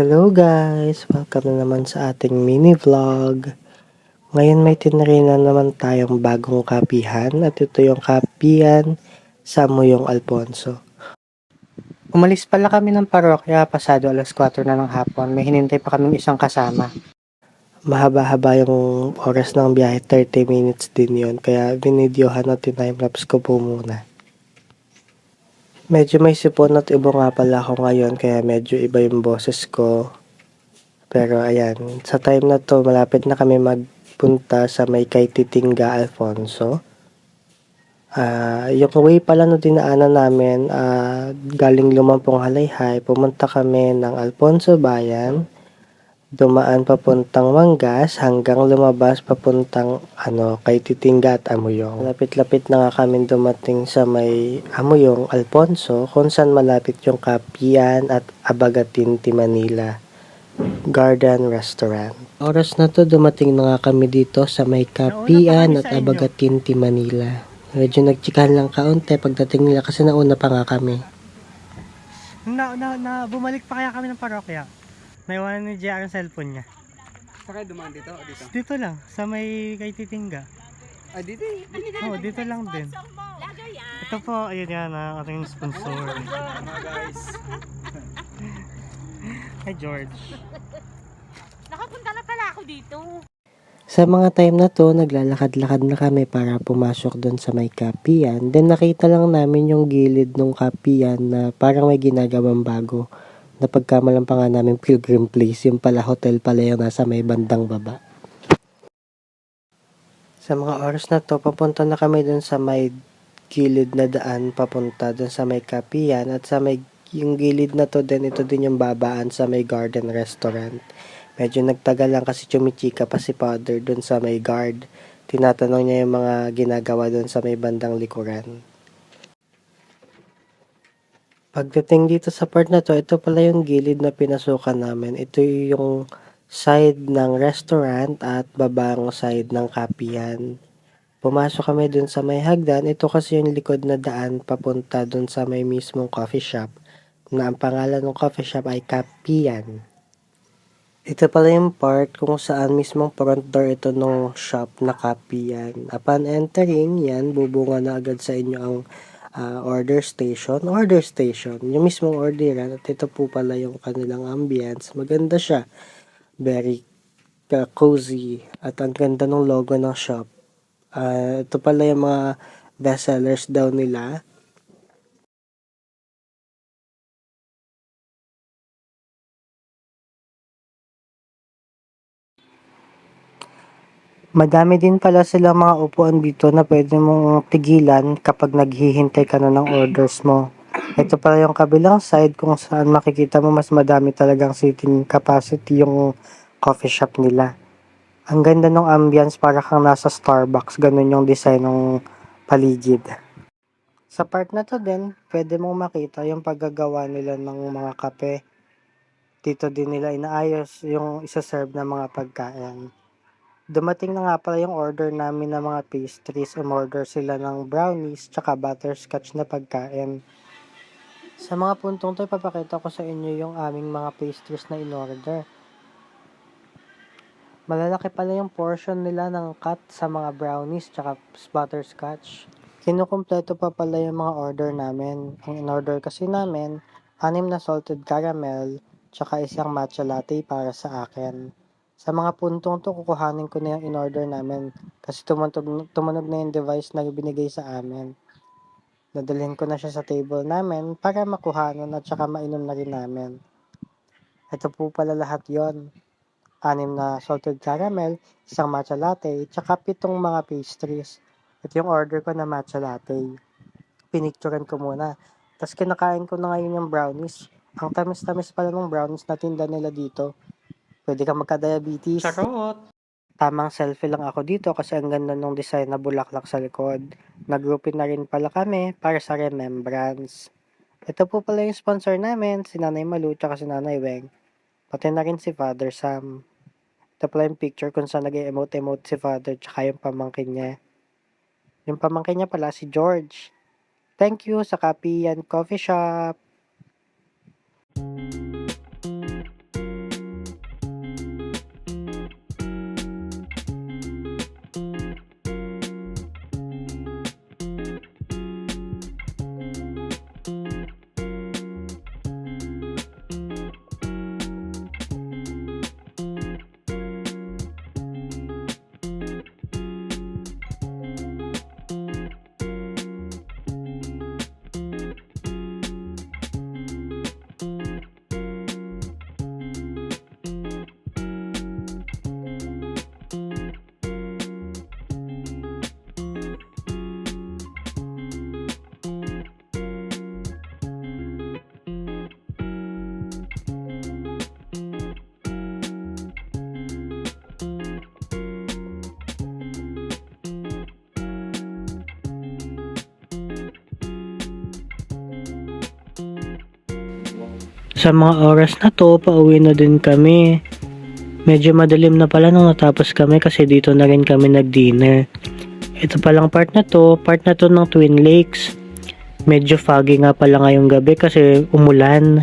Hello guys! Welcome na naman sa ating mini vlog. Ngayon may tinrina naman tayong bagong kapihan at ito yung kapihan sa Muyong Alfonso. Umalis pala kami ng parokya pasado alas 4 na ng hapon. May hinintay pa kaming isang kasama. Mahaba-haba yung oras ng biyahe, 30 minutes din yon Kaya binidyohan at timelapse ko po muna. Medyo may sipon at ibo nga pala ako ngayon kaya medyo iba yung boses ko. Pero ayan, sa time na to malapit na kami magpunta sa may kay Titingga Alfonso. Ah, yung way pala no dinaanan namin, ah, galing Lumampong Halayhay, pumunta kami ng Alfonso Bayan, dumaan papuntang Mangas hanggang lumabas papuntang ano kay Titingga at Amuyong. Lapit-lapit na nga kami dumating sa may Amuyong Alfonso kung saan malapit yung Kapian at Abagatinti Manila Garden Restaurant. Oras na to dumating na nga kami dito sa may Kapian at Abagatinti Manila. Medyo nagtsikahan lang kaunti pagdating nila kasi nauna pa nga kami. Na, na, na, bumalik pa kaya kami ng parokya. Naiwanan ni JR ang cellphone niya. Saka dumaan dito o dito? Dito lang, sa may kay Titingga. Ah, dito eh. Oo, dito lang din. Ito po, ayun yan ang ating sponsor. Mga guys. Hi George. Nakapunta na pala ako dito. Sa mga time na to, naglalakad-lakad na kami para pumasok doon sa may kapian. Then nakita lang namin yung gilid ng kapian na parang may ginagawang bago. Napagkamalan pa nga namin Pilgrim Place, yung pala hotel pala yung nasa may bandang baba. Sa mga oras na to, papunta na kami doon sa may gilid na daan papunta doon sa may kapian at sa may yung gilid na to din, ito din yung babaan sa may garden restaurant. Medyo nagtagal lang kasi chumichika pa si father dun sa may guard. Tinatanong niya yung mga ginagawa dun sa may bandang likuran. Pagdating dito sa part na to, ito pala yung gilid na pinasukan namin. Ito yung side ng restaurant at babang side ng kapihan. Pumasok kami dun sa may hagdan. Ito kasi yung likod na daan papunta dun sa may mismong coffee shop na ang pangalan ng coffee shop ay Kapian. Ito pala yung part kung saan mismong front door ito ng shop na Kapian. Upon entering, yan, bubunga na agad sa inyo ang ah, order station. Order station, yung mismong orderan. At ito po pala yung kanilang ambience. Maganda siya. Very uh, cozy. At ang ganda ng logo ng shop. Ah, ito pala yung mga bestsellers daw nila. Madami din pala silang mga upuan dito na pwede mong tigilan kapag naghihintay ka na ng orders mo. Ito pala yung kabilang side kung saan makikita mo mas madami talagang seating capacity yung coffee shop nila. Ang ganda ng ambience para kang nasa Starbucks, ganun yung design ng paligid. Sa part na to din, pwede mong makita yung paggagawa nila ng mga kape. Dito din nila inaayos yung isa-serve na mga pagkain. Dumating na nga pala yung order namin ng mga pastries. Umorder sila ng brownies tsaka butterscotch na pagkain. Sa mga puntong to, ipapakita ko sa inyo yung aming mga pastries na in-order. Malalaki pala yung portion nila ng cut sa mga brownies tsaka butterscotch. Kinukumpleto pa pala yung mga order namin. Ang in-order kasi namin, anim na salted caramel tsaka isang matcha latte para sa akin. Sa mga puntong to, kukuhanin ko na yung in-order namin kasi tumunog, tumunog na yung device na binigay sa amin. Nadalhin ko na siya sa table namin para makuhanan at saka mainom na rin namin. Ito po pala lahat yon Anim na salted caramel, isang matcha latte, tsaka pitong mga pastries. Ito yung order ko na matcha latte. Pinicturean ko muna. Tapos kinakain ko na ngayon yung brownies. Ang tamis-tamis pala ng brownies na tinda nila dito. Pwede ka magka-diabetes. Charot! Tamang selfie lang ako dito kasi ang ganda ng design na bulaklak sa likod. Nag-groupin na rin pala kami para sa remembrance. Ito po pala yung sponsor namin, si Nanay Malu at si Nanay Weng. Pati na rin si Father Sam. Ito pala yung picture kung saan nag-emote-emote si Father tsaka yung pamangkin niya. Yung pamangkin niya pala si George. Thank you sa Kapiyan Coffee Shop. Sa mga oras na to, pauwi na din kami. Medyo madilim na pala nung natapos kami kasi dito na rin kami nag-dinner. Ito palang part na to, part na to ng Twin Lakes. Medyo foggy nga pala ngayong gabi kasi umulan.